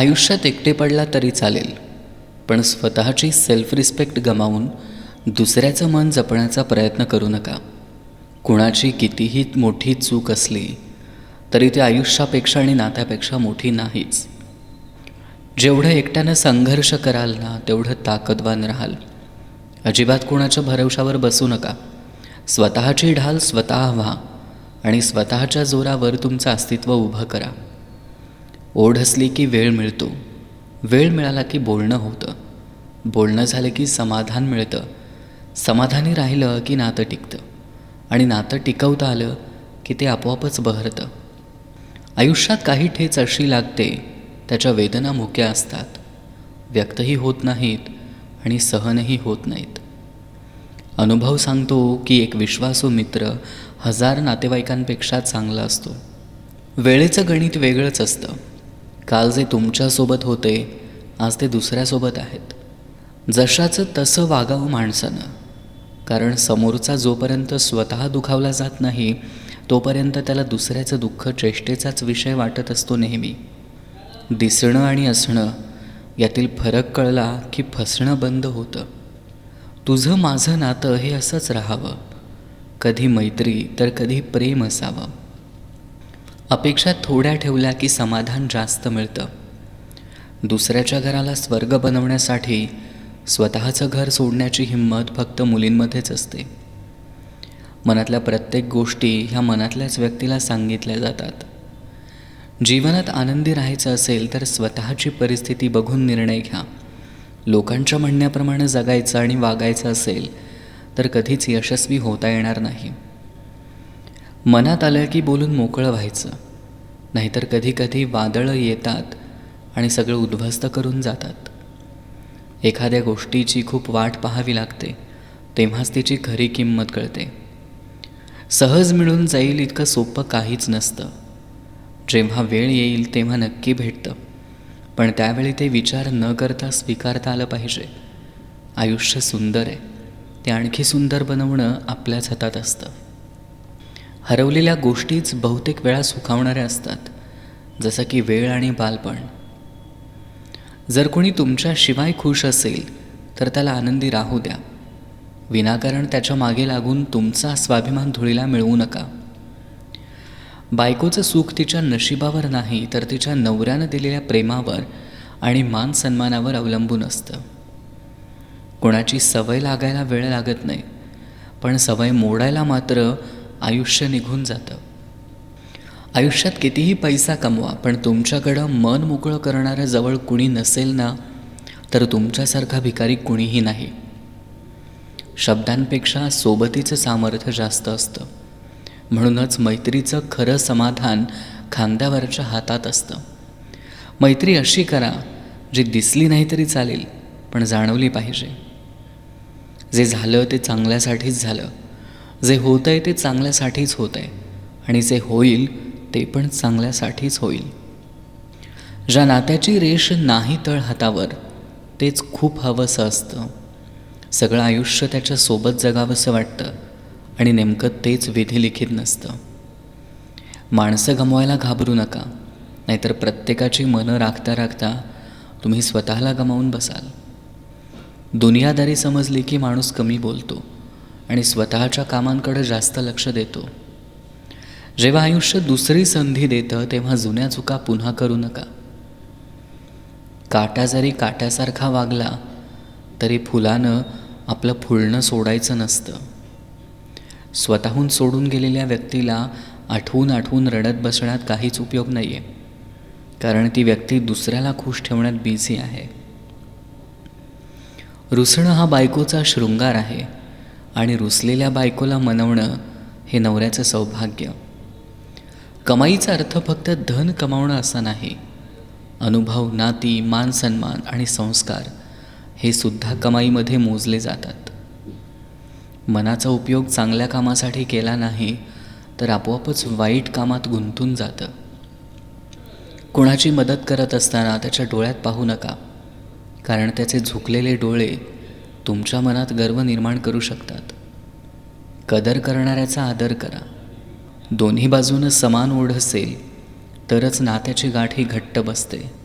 आयुष्यात एकटे पडला तरी चालेल पण स्वतःची सेल्फ रिस्पेक्ट गमावून दुसऱ्याचं मन जपण्याचा प्रयत्न करू नका. कुणाची कितीही मोठी चूक असली तरी ती आयुष्यापेक्षा आणि नात्यापेक्षा मोठी नाहीच. जेवढं एकट्यानं संघर्ष कराल ना तेवढं ताकदवान राहाल. अजिबात कोणाच्या भरवशावर बसू नका. स्वतःची ढाल स्वतः व्हा आणि स्वतःच्या जोरावर तुमचं अस्तित्व उभं करा. ओढ असली की वेळ मिळतो. वेळ मिळाला की बोलणं होतं. बोलणं झालं की समाधान मिळतं. समाधानी राहिलं की नातं टिकतं. आणि नातं टिकवता आलं की ते आपोआपच बहरतं. आयुष्यात काही ठेच अशी लागते त्याच्या वेदना मुक्या असतात. व्यक्तही होत नाहीत आणि सहनही होत नाहीत. अनुभव सांगतो की एक विश्वासू मित्र हजार नातेवाईकांपेक्षा चांगला असतो. वेळेचं गणित वेगळंच असतं. काल जे तुमच्यासोबत होते आज ते दुसऱ्यासोबत आहेत. जशाचं तसं वागावं माणसानं. कारण समोरचा जोपर्यंत स्वतः दुखावला जात नाही तोपर्यंत त्याला दुसऱ्याचं दुःख चेष्टेचाच विषय वाटत असतो नेहमी. दिसणं आणि असणं यातील फरक कळला की फसणं बंद होतं. तुझं माझं नातं हे असंच राहावं. कधी मैत्री तर कधी प्रेम असावं. अपेक्षा थोड्या ठेवल्या की समाधान जास्त मिळतं. दुसऱ्याच्या घराला स्वर्ग बनवण्यासाठी स्वतःचं घर सोडण्याची हिंमत फक्त मुलींमध्येच असते. मनातल्या प्रत्येक गोष्टी ह्या मनातल्याच व्यक्तीला सांगितल्या जातात. जीवनात आनंदी राहायचं असेल तर स्वतःची परिस्थिती बघून निर्णय घ्या. लोकांच्या म्हणण्याप्रमाणे जगायचं आणि वागायचं असेल तर कधीच यशस्वी होता येणार नाही. मनात आलं की बोलून मोकळं व्हायचं. नाहीतर कधी कधी वादळं येतात आणि सगळं उद्ध्वस्त करून जातात. एखाद्या गोष्टीची खूप वाट पाहावी लागते तेव्हाच तिची खरी किंमत कळते. सहज मिळून जाईल इतकं सोपं काहीच नसतं. जेव्हा वेळ येईल तेव्हा नक्की भेटतं. पण त्यावेळी ते विचार न करता स्वीकारता आलं पाहिजे. आयुष्य सुंदर आहे. ते आणखी सुंदर बनवणं आपल्याच हातात असतं. हरवलेल्या गोष्टीच बहुतेक वेळा सुखावणाऱ्या असतात जसं की वेळ आणि बालपण. जर कोणी तुमच्याशिवाय खुश असेल तर त्याला आनंदी राहू द्या. विनाकारण त्याच्यामागे लागून तुमचा स्वाभिमान धुळीला मिळवू नका. बायकोचं सुख तिच्या नशिबावर नाही तर तिच्या नवऱ्यानं दिलेल्या प्रेमावर आणि मान सन्मानावर अवलंबून असतं. कोणाची सवय लागायला वेळ लागत नाही पण सवय मोडायला मात्र आयुष्य निघून जातं. आयुष्यात कितीही पैसा कमवा पण तुमच्याकडं मन मोकळं करणाऱ्या जवळ कुणी नसेल ना तर तुमच्यासारखा भिकारी कुणीही नाही. शब्दांपेक्षा सोबतीचं सामर्थ्य जास्त असतं. म्हणूनच मैत्रीचं खरं समाधान खांद्यावरच्या हातात असतं. मैत्री अशी करा जी दिसली नाही तरी चालेल पण जाणवली पाहिजे. जे झालं ते चांगल्यासाठीच झालं. जे होत आहे ते चांगल्यासाठीच होत आहे आणि जे होईल ते पण चांगल्यासाठीच होईल. ज्या नात्याची रेष नाही तळ हातावर तेच खूप हवंसं असतं. सगळं आयुष्य त्याच्यासोबत जगावंसं वाटतं. आणि नेमकं तेच विधिलिखित नसतं. माणसं गमवायला घाबरू नका. नाहीतर प्रत्येकाची मनं राखता राखता तुम्ही स्वतःला गमावून बसाल. दुनियादारी समजली की माणूस कमी बोलतो. आणि स्वतःच्या कामांकडे जास्त लक्ष देतो. जेव्हा आयुष्य दुसरी संधी देतं तेव्हा जुन्या चुका पुन्हा करू नका. काटा जरी काट्यासारखा वागला तरी फुलानं आपलं फुलणं सोडायचं नसतं. स्वतःहून सोडून गेलेल्या व्यक्तीला आठवून आठवून रडत बसण्यात काहीच उपयोग नाही आहे कारण ती व्यक्ती दुसऱ्याला खुश ठेवण्यात बिझी आहे. रुसणं हा बायकोचा शृंगार आहे. आणि रुसलेल्या बायकोला मनवणं हे नवऱ्याचं सौभाग्य. कमाईचा अर्थ फक्त धन कमावणं असा नाही. अनुभव नाती मान सन्मान आणि संस्कार हे सुद्धा कमाईमध्ये मोजले जातात. मनाचा उपयोग चांगल्या कामासाठी केला नाही तर आपोआपच वाईट कामात गुंतून जातं. कोणाची मदत करत असताना त्याच्या डोळ्यात पाहू नका कारण त्याचे झुकलेले डोळे तुमच्या मनात गर्व निर्माण करू शकतात. कदर करणाऱ्याचा आदर करा. दोन्ही बाजूनं समान ओढ असेल तरच नात्याची गाठ ही घट्ट बसते.